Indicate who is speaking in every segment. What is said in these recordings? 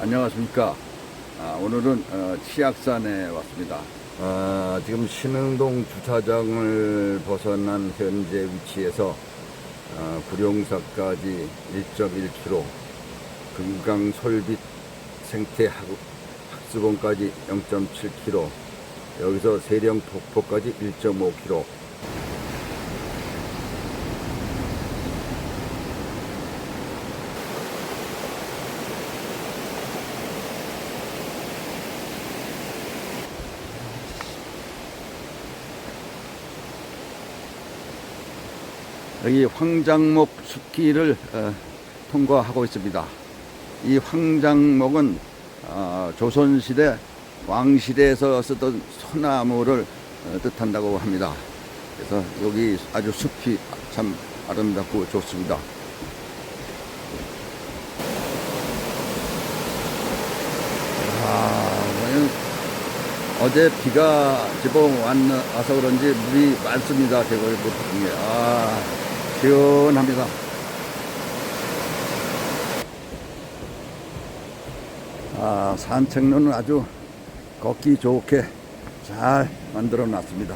Speaker 1: 안녕하십니까. 아, 오늘은 어, 치악산에 왔습니다. 아, 지금 신흥동 주차장을 벗어난 현재 위치에서 아, 구룡사까지 1.1km, 금강 솔빛 생태 학- 학습원까지 0.7km, 여기서 세령 폭포까지 1.5km, 여기 황장목 숲길을 어, 통과하고 있습니다. 이 황장목은 어, 조선시대 왕실에서 쓰던 소나무를 어, 뜻한다고 합니다. 그래서 여기 아주 숲이 참 아름답고 좋습니다. 아, 어제 비가 지금 와서 그런지 물이 많습니다. 대구의 물통에. 아, 시원합니다. 아, 산책로는 아주 걷기 좋게 잘 만들어 놨습니다.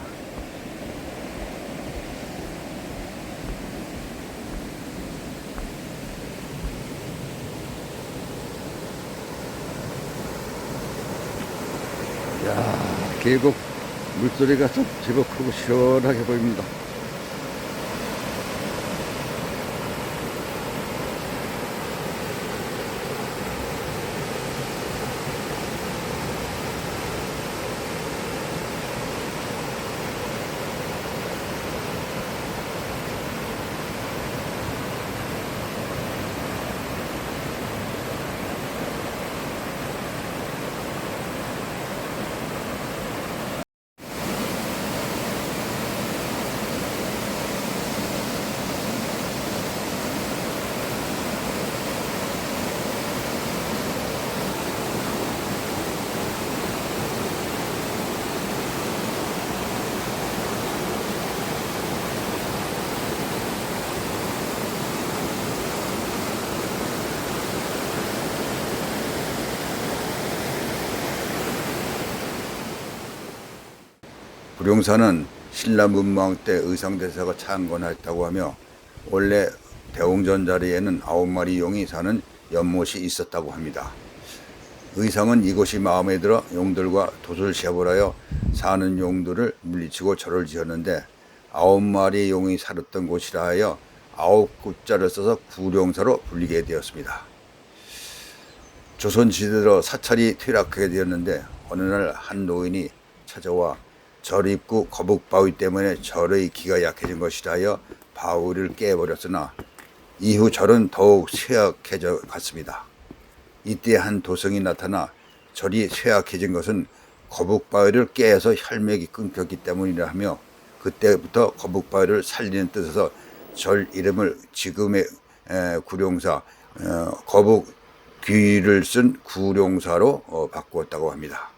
Speaker 1: 야, 계곡 물소리가 참 제법 크고 시원하게 보입니다. 불용사는 신라 문망 때 의상대사가 창건했다고 하며 원래 대웅전 자리에는 아홉 마리 용이 사는 연못이 있었다고 합니다. 의상은 이곳이 마음에 들어 용들과 도술시합을 하여 사는 용들을 물리치고 절을 지었는데 아홉 마리 용이 살았던 곳이라 하여 아홉 구자를 써서 구룡사로 불리게 되었습니다. 조선시대로 사찰이 퇴락하게 되었는데 어느 날 한 노인이 찾아와 절 입구 거북 바위 때문에 절의 기가 약해진 것이라 하여 바위를 깨버렸으나 이후 절은 더욱 쇠약해져 갔습니다. 이때 한 도성이 나타나 절이 쇠약해진 것은 거북바위를 깨서 혈맥이 끊겼기 때문이라 하며 그때부터 거북바위를 살리는 뜻에서 절 이름을 지금의 에, 구룡사 어, 거북 귀를 쓴 구룡사로 어, 바꾸었다고 합니다.